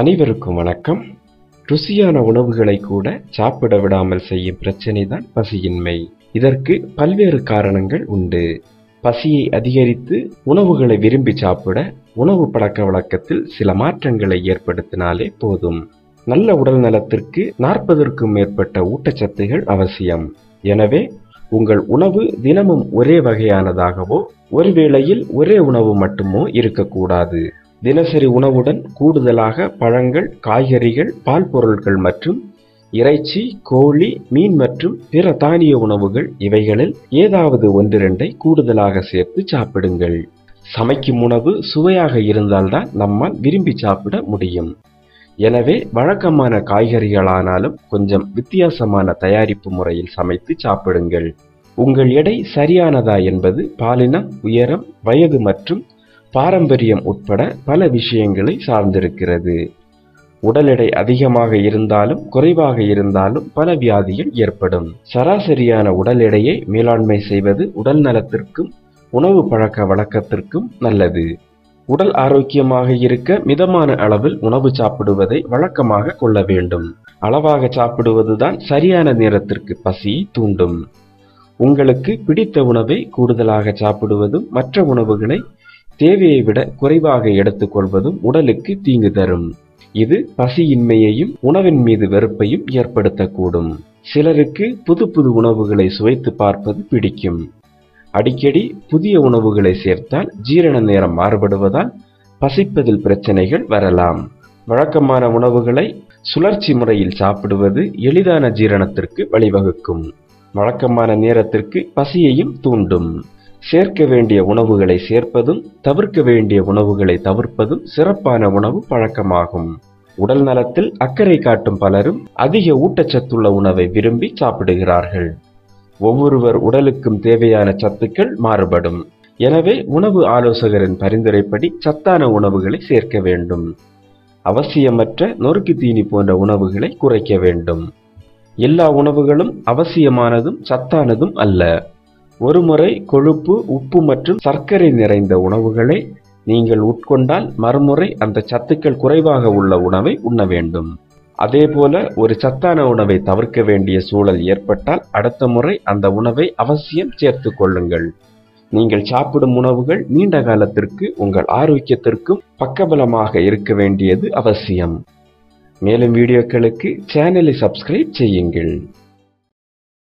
அனைவருக்கும் வணக்கம். ருசியான உணவுகளை கூட சாப்பிட விடாமல் செய்யும் பிரச்சனை தான் பசியின்மை. இதற்கு பல்வேறு காரணங்கள் உண்டு. பசியை அதிகரித்து உணவுகளை விரும்பி சாப்பிட உணவு பழக்க வழக்கத்தில் சில மாற்றங்களை ஏற்படுத்தினாலே போதும். நல்ல உடல் நலத்திற்கு நாற்பதற்கும் மேற்பட்ட ஊட்டச்சத்துகள் அவசியம். எனவே உங்கள் உணவு தினமும் ஒரே வகையானதாகவோ ஒரு வேளையில் ஒரே உணவு மட்டுமோ இருக்கக்கூடாது. தினசரி உணவுடன் கூடுதலாக பழங்கள் காய்கறிகள் பால் பொருட்கள் மற்றும் இறைச்சி கோழி மீன் மற்றும் பிற தானிய உணவுகள் இவைகளில் ஏதாவது ஒன்றிரண்டை கூடுதலாக சேர்த்து சாப்பிடுங்கள். சமைக்கும் உணவு சுவையாக இருந்தால்தான் நம்மால் விரும்பி சாப்பிட முடியும். எனவே வழக்கமான காய்கறிகளானாலும் கொஞ்சம் வித்தியாசமான தயாரிப்பு முறையில் சமைத்து சாப்பிடுங்கள். உங்கள் எடை சரியானதா என்பது பாலினம் உயரம் வயது மற்றும் பாரம்பரியம் உட்பட பல விஷயங்களை சார்ந்திருக்கிறது. உடல் எடை அதிகமாக இருந்தாலும் குறைவாக இருந்தாலும் பல வியாதிகள் ஏற்படும். சராசரியான உடல் எடையை மேலாண்மை செய்வது உடல் நலத்திற்கும் உணவு பழக்க வழக்கத்திற்கும் நல்லது. உடல் ஆரோக்கியமாக இருக்க மிதமான அளவில் உணவு சாப்பிடுவதை வழக்கமாக கொள்ள வேண்டும். அளவாக சாப்பிடுவதுதான் சரியான நேரத்திற்கு பசியை தூண்டும். உங்களுக்கு பிடித்த உணவை கூடுதலாக சாப்பிடுவதும் மற்ற உணவுகளை தேவையை விட குறைவாக எடுத்துக்கொள்வதும் உடலுக்கு தீங்கு தரும். இது பசியின்மையையும் உணவின் மீது வெறுப்பையும் ஏற்படுத்தக்கூடும். சிலருக்கு புது புது உணவுகளை சுவைத்து பார்ப்பது பிடிக்கும். அடிக்கடி புதிய உணவுகளை சேர்த்தால் ஜீரண நேரம் மாறுபடுவதால் பசிப்பதில் பிரச்சனைகள் வரலாம். வழக்கமான உணவுகளை சுழற்சி முறையில் சாப்பிடுவது எளிதான ஜீரணத்திற்கு வழிவகுக்கும். வழக்கமான நேரத்திற்கு பசியையும் தூண்டும். சேர்க்க வேண்டிய உணவுகளை சேர்ப்பதும் தவிர்க்க வேண்டிய உணவுகளை தவிர்ப்பதும் சிறப்பான உணவு பழக்கமாகும். உடல் நலத்தில் அக்கறை காட்டும் பலரும் அதிக ஊட்டச்சத்துள்ள உணவை விரும்பி சாப்பிடுகிறார்கள். ஒவ்வொருவர் உடலுக்கும் தேவையான சத்துக்கள் மாறுபடும். எனவே உணவு ஆலோசகரின் பரிந்துரைப்படி சத்தான உணவுகளை சேர்க்க வேண்டும். அவசியமற்ற நொறுக்கு தீனி போன்ற உணவுகளை குறைக்க வேண்டும். எல்லா உணவுகளும் அவசியமானதும் சத்தானதும் அல்ல. ஒருமுறை கொழுப்பு உப்பு மற்றும் சர்க்கரை நிறைந்த உணவுகளை நீங்கள் உட்கொண்டால் மறுமுறை அந்த சத்துக்கள் குறைவாக உள்ள உணவை உண்ண வேண்டும். அதேபோல ஒரு சத்தான உணவை தவிர்க்க வேண்டிய சூழல் ஏற்பட்டால் அடுத்த முறை அந்த உணவை அவசியம் சேர்த்து கொள்ளுங்கள். நீங்கள் சாப்பிடும் உணவுகள் நீண்ட காலத்திற்கு உங்கள் ஆரோக்கியத்திற்கும் பக்கபலமாக இருக்க வேண்டியது அவசியம். மேலும் வீடியோக்களுக்கு சேனலை சப்ஸ்கிரைப் செய்யுங்கள்.